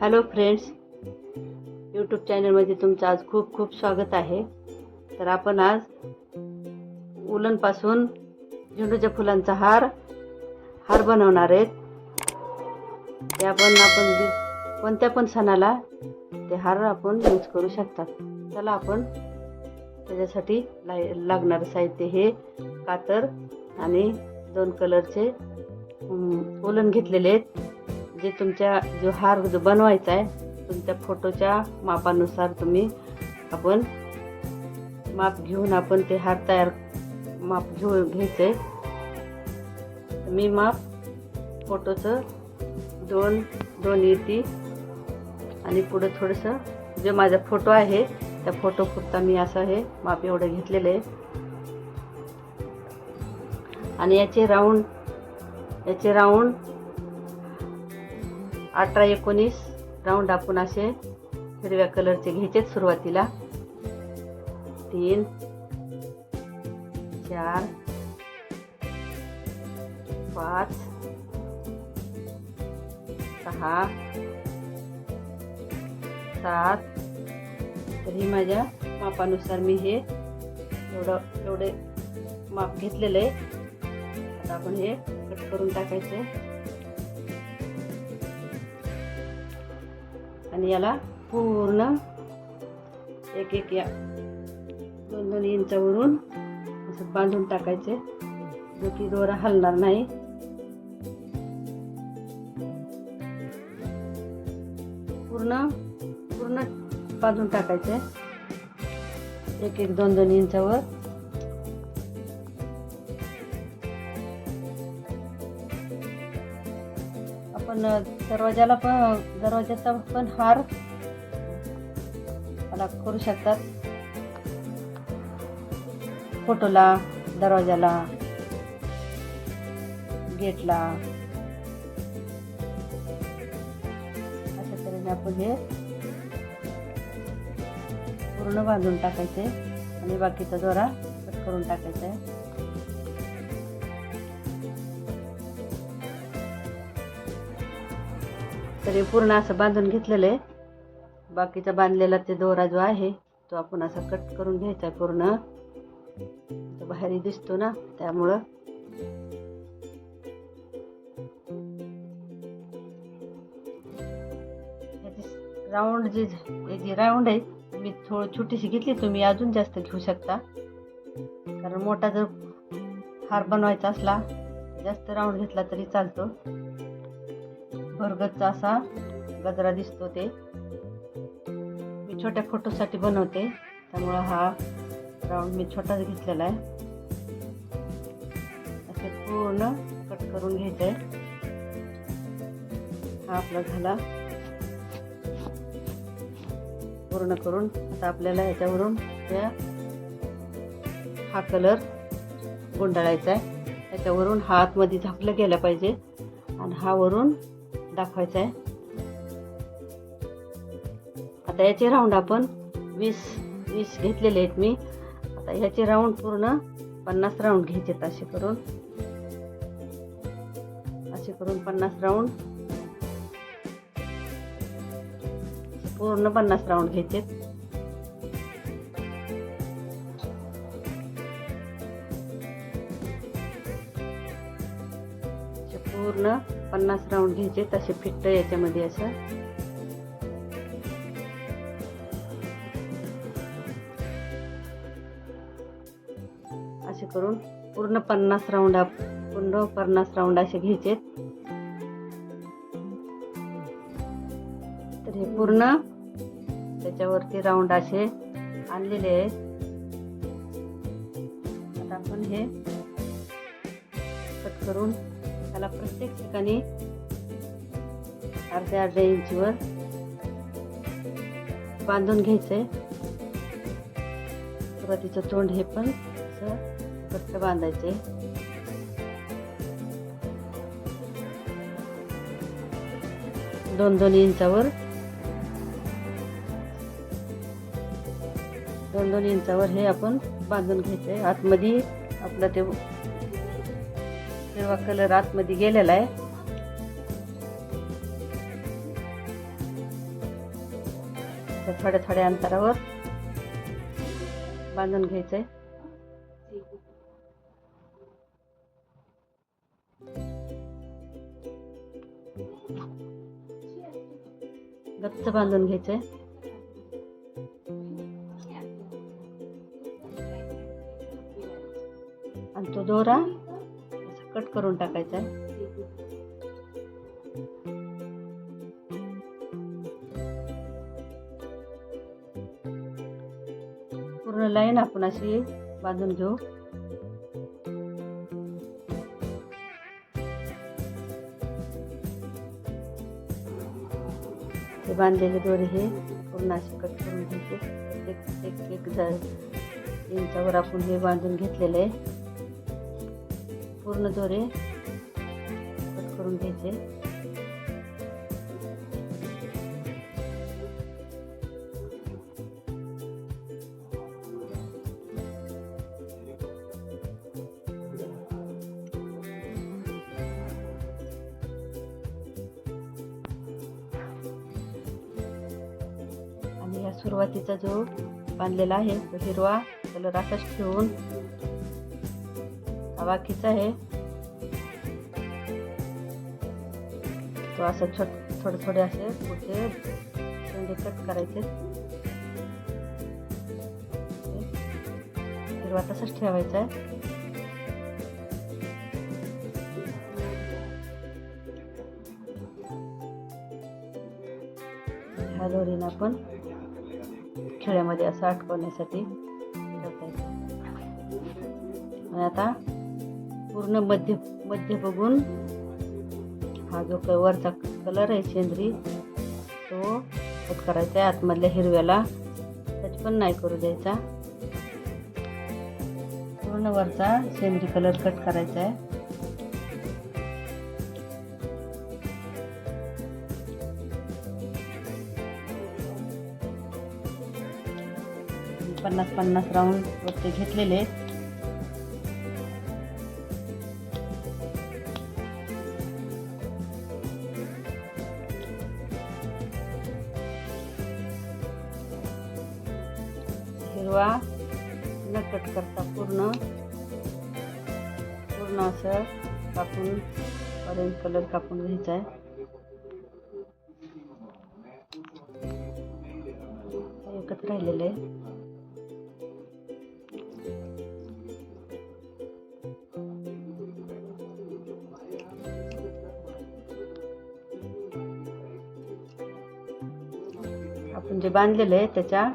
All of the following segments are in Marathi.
हॅलो फ्रेंड्स यूट्यूब चॅनलमध्ये तुमचं आज खूप खूप स्वागत आहे. तर आपण आज उलनपासून झेंडूच्या फुलांचा हार हार बनवणार आहेत. ते आपण आपण कोणत्या पण सणाला ते हार आपण यूज करू शकतात. चला आपण त्याच्यासाठी ला लागणारं साहित्य हे कातर आणि दोन कलरचे अं, उलन घेतलेले आहेत. जे तुमच्या जो हार जो बनवायचा आहे तुमच्या फोटोच्या मापानुसार तुम्ही आपण माप घेऊन आपण ते हार तयार माप घेऊ घ्यायचं. आहे मी माप फोटोचं दोन दोन येती. आणि पुढं थोडंसं जे माझा फोटो आहे त्या फोटो पुरता मी असं हे माप एवढं घेतलेलं आहे. आणि याचे राऊंड याचे राऊंड अठरा एकोणीस राऊंड आपण असे हिरव्या कलरचे घ्यायचे सुरुवातीला. तीन चार पाच सहा सात. तर ही माझ्या मापानुसार मी हे एवढं एवढे माप घेतलेलं. आहे आता आपण हे कट करून टाकायचे. आणि याला पूर्ण एक एक या दोन दोन इंचावरून असं बांधून टाकायचे. जो की दोरा हलणार नाही. पूर्ण पूर्ण बांधून टाकायचे. एक एक दोन दोन इंचावर. पण दरवाजाला पण दरवाजाचा पण हार मला करू शकतात. फोटोला दरवाजाला गेटला. अशा तऱ्हेने आपण हे पूर्ण बांधून टाकायचे आणि बाकीचा दोरा कट करून टाकायचा आहे. तर हे पूर्ण असं बांधून घेतलेलं आहे. बाकीचा बांधलेला ते दोरा जो आहे तो आपण असा कट करून घ्यायचा आहे पूर्ण. तो बाहेर दिसतो ना त्यामुळं. राऊंड जी हे जी राऊंड आहे मी थोडं छोटीशी घेतली तुम्ही अजून जास्त घेऊ शकता. कारण मोठा जर हार बनवायचा असला जास्त राऊंड घेतला तरी चालतो. भरगतचा असा गजरा दिसतो ते. मी छोट्या फोटोसाठी बनवते. त्यामुळं हा राऊंड मी छोटाच घेतलेला आहे. असे पूर्ण कट करून घ्यायचं. आहे हा आपला झाला. पूर्ण करून आता आपल्याला याच्यावरून त्या हा कलर गुंडाळायचा आहे. त्याच्यावरून हा आतमध्ये झाकलं गेला पाहिजे. आणि हा वरून दाखवायचा आहे आता याचे राऊंड आपण वीस वीस घेतलेले आहेत मी. आता ह्याचे राऊंड पूर्ण पन्नास राऊंड घ्यायचे असे करून. असे करून पन्नास राऊंड पूर्ण पन्नास राऊंड घ्यायचे पूर्ण पन्नास राऊंड घ्यायचे तसे फिट्ट याच्यामध्ये असं. असे करून पूर्ण पन्नास राऊंड पूर्ण पन्नास राऊंड असे घ्यायचे. तर हे पूर्ण त्याच्यावरती राऊंड असे आणलेले आहेत. आता आपण हे कट करून त्याला प्रत्येक ठिकाणी अर्ध्या अर्ध्या इंचीवर बांधून घ्यायचं आहे सुरुवातीचं तोंड हे पण असं घट्ट आहे दोन दोन इंचावर दोन दोन इंचावर हे आपण बांधून घ्यायचं आहे आतमध्ये आपलं ते हिरवा कलर आतमध्ये गेलेला आहे. थोड्या थोड्या अंतरावर बांधून घ्यायचंय. गच्च बांधून घ्यायचंय. आणि तो दोरा कट करून टाकायचा. आहे पूर्ण लाईन आपण अशी बांधून घेऊ. हे बांधलेले दोरे हे पूर्ण असे कट करून घ्यायचे. एक एक एक इंचावर आपण हे बांधून घेतलेले आहे. पूर्ण दोरे कट करून घ्यायचे. आणि या सुरुवातीचा जो बांधलेला आहे तो हिरवा कलर असाच ठेवून बाकीचं आहे. तो असं छोट थोडे थोडे असे पुढचे शेंडे कट करायचे. हिरवा तसंच ठेवायचा आहे. ह्या दोरीनं आपण खेळ्यामध्ये असं आटकवण्यासाठी आणि आता पूर्ण मध्य मध्य बघून. हा जो काही वरचा कलर आहे शेंद्री तो कट करायचा आहे आतमधल्या हिरव्याला. टच पण नाही करू द्यायचा. पूर्ण वरचा शेंद्री कलर कट करायचा आहे. पन्नास पन्नास राऊंड वरती घेतलेले. आहेत न कट करता पूर्ण. पूर्ण असं कापून ऑरेंज कलर कापून घ्यायचा आहे. एकच राहिलेलं आहे. आपण जे बांधलेलं आहे त्याच्या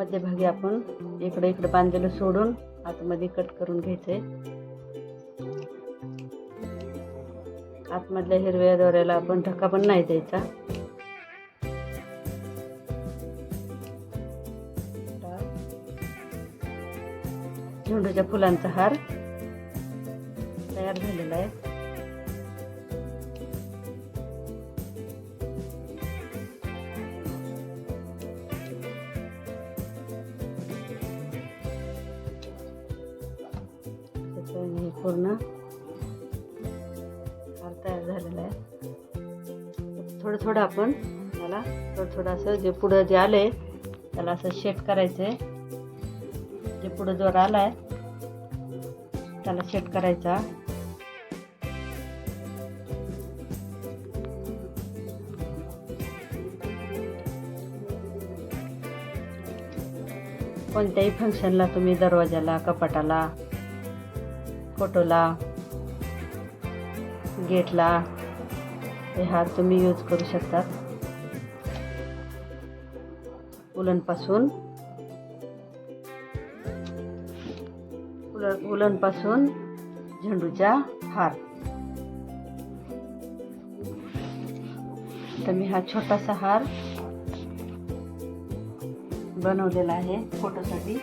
मध्यभागी आपण इकडे इकडे बांधलेलं सोडून आतमध्ये कट करून घ्यायचंय. आतमधल्या हिरव्या दोऱ्याला आपण धक्का पण नाही द्यायचा. झेंडूच्या फुलांचा हार तयार झालेला आहे. पूर्ण. हार तयार झालेला आहे. थोडं थोडं आपण त्याला थोडं थोडं असं जे पुढं जे आलं आहे त्याला असं शेट करायचं आहे जे पुढं जोर आहे त्याला शेट करायचा. कोणत्याही फंक्शनला तुम्ही दरवाजाला कपाटाला फोटोला गेटला हे हार तुम्ही यूज करू शकतात. उलनपासून उलन उलनपासून झेंडूचा हार. तर मी हा छोटासा हार बनवलेला आहे फोटोसाठी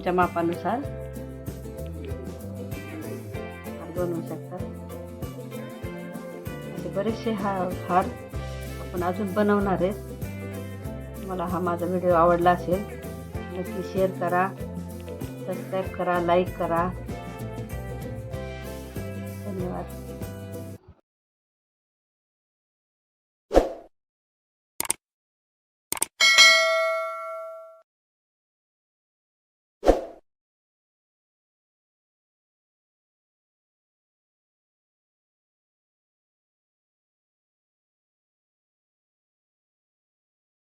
तुमच्या मापानुसार. बनवू शकता. असे बरेचसे हा हार आपण अजून बनवणार आहेत. मला हा माझा व्हिडिओ आवडला असेल नक्की शेअर करा सबस्क्राईब करा लाईक करा.